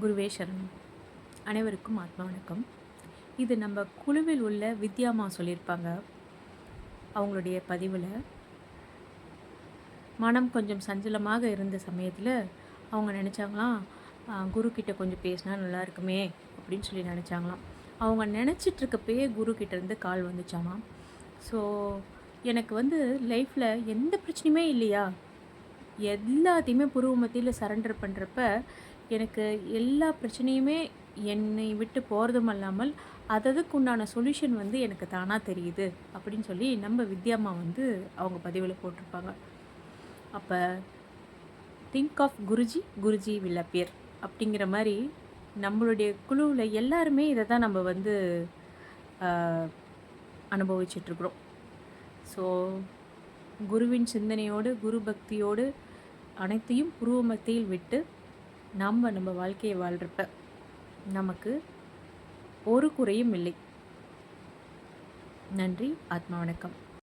குருவே சரணம் அனைவருக்கும் ஆத்மா வணக்கம். இது நம்ம குழுவில் உள்ள வித்யாமா சொல்லியிருப்பாங்க. அவங்களுடைய பதிவில் மனம் கொஞ்சம் சஞ்சலமாக இருந்த சமயத்தில் அவங்க நினச்சாங்களாம் குரு கொஞ்சம் பேசினா நல்லா இருக்குமே அப்படின்னு சொல்லி நினச்சாங்களாம். அவங்க நினச்சிட்ருக்கப்பயே குரு கால் வந்துச்சாமா ஸோ எனக்கு வந்து லைஃப்பில் எந்த பிரச்சனையுமே இல்லையா? எல்லாத்தையுமே புருவ மத்தியில் சரண்டர் பண்ணுறப்ப எனக்கு எல்லா பிரச்சனையுமே என்னை விட்டு போகிறதும் அல்லாமல் அததுக்கு உண்டான சொல்யூஷன் வந்து எனக்கு தானாக தெரியுது அப்படின்னு சொல்லி நம்ம வித்யாம்மா வந்து அவங்க பதிவில் போட்டிருப்பாங்க. அப்போ think of Guruji Guruji will appear அப்படிங்கிற மாதிரி நம்மளுடைய குழுவில் எல்லாருமே இதை தான் நம்ம வந்து அனுபவிச்சிட்ருக்குறோம் ஸோ குருவின் சிந்தனையோடு குரு பக்தியோடு அனைத்தையும் புருவ மத்தியில் விட்டு நாம் நம்ம வாழ்க்கையை வாழ்கிறப்ப நமக்கு ஒரு குறையும் இல்லை. நன்றி ஆத்மா வணக்கம்.